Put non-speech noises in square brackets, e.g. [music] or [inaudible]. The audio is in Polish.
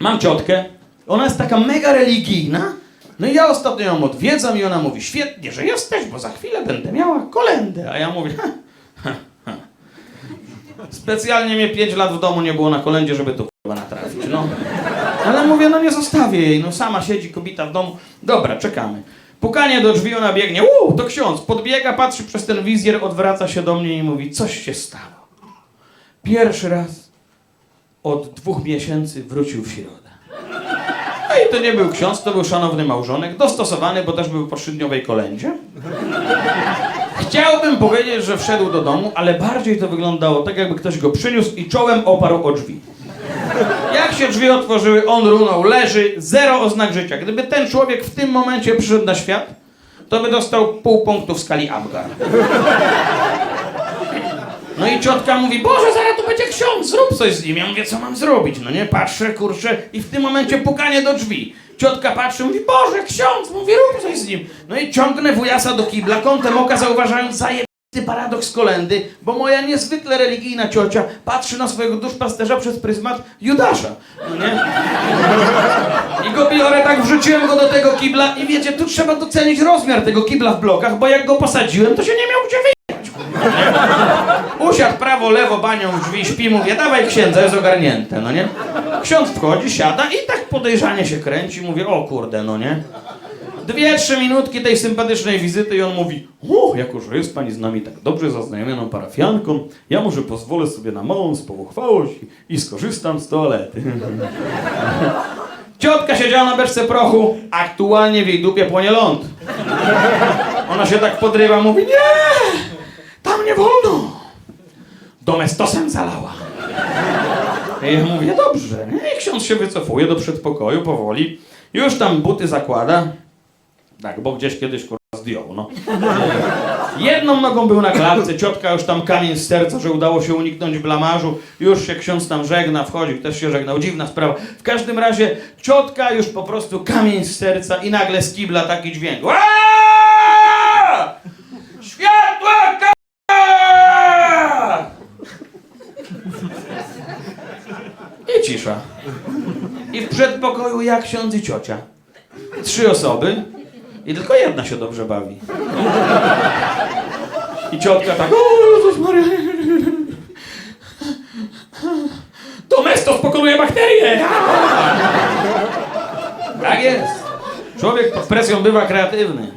Mam ciotkę, ona jest taka mega religijna, no i ja ostatnio ją odwiedzam i ona mówi, świetnie, że jesteś, bo za chwilę będę miała kolendę. A ja mówię, [laughs] ha, ha, ha. Specjalnie mnie 5 lat w domu nie było na kolędzie, żeby tu chyba natrafić, no. Ale mówię, no nie zostawię jej, no sama siedzi kobita w domu. Dobra, czekamy. Pukanie do drzwi, ona biegnie, uuu, to ksiądz. Podbiega, patrzy przez ten wizjer, odwraca się do mnie i mówi, coś się stało. Pierwszy raz od dwóch miesięcy wrócił w środę. No i to nie był ksiądz, to był szanowny małżonek, dostosowany, bo też był po trzydniowej kolędzie. Chciałbym powiedzieć, że wszedł do domu, ale bardziej to wyglądało tak, jakby ktoś go przyniósł i czołem oparł o drzwi. Jak się drzwi otworzyły, on runął, leży, zero oznak życia. Gdyby ten człowiek w tym momencie przyszedł na świat, to by dostał pół punktu w skali Apgar. No i ciotka mówi, Boże, zaraz tu będzie ksiądz, zrób coś z nim. Ja mówię, co mam zrobić? No nie, patrzę, kurczę, i w tym momencie pukanie do drzwi. Ciotka patrzy, mówi, Boże, ksiądz, mówi, rób coś z nim. No i ciągnę wujasa do kibla, kątem oka zauważając zajebisty paradoks kolendy, bo moja niezwykle religijna ciocia patrzy na swojego duszpasterza przez pryzmat Judasza. No nie? I go biorę, tak wrzuciłem go do tego kibla i wiecie, tu trzeba docenić rozmiar tego kibla w blokach, bo jak go posadziłem, to się nie miał gdzie wyjechać. Usiadł prawo, lewo, banią w drzwi, śpi, mówię, dawaj księdza, jest ogarnięte, no nie? Ksiądz wchodzi, siada i tak podejrzanie się kręci, mówię, o kurde, no nie? Dwie, trzy minutki tej sympatycznej wizyty i on mówi, o, jako że jest pani z nami tak dobrze zaznajomioną parafianką, ja może pozwolę sobie na małą społuchwałość i, i skorzystam z toalety. Ciotka siedziała na beczce prochu, aktualnie w jej dupie płonie ląd. Ona się tak podrywa, mówi, nie, tam nie wolno. Domestosem zalała. [laughs] I ja mówię, dobrze. I ksiądz się wycofuje do przedpokoju powoli. Już tam buty zakłada. Tak, bo gdzieś kiedyś kurwa zdjął, no. [laughs] Jedną nogą był na klatce, ciotka już tam kamień z serca, że udało się uniknąć blamażu. Już się ksiądz tam żegna, wchodzi, też się żegnał. Dziwna sprawa. W każdym razie ciotka już po prostu kamień z serca i nagle z kibla taki dźwięk. Aaaa! I cisza. I w przedpokoju jak ksiądz i ciocia. Trzy osoby i tylko jedna się dobrze bawi. I ciotka tak, o Jezus Maria. Domestos pokonuje bakterie! Tak jest. Człowiek pod presją bywa kreatywny.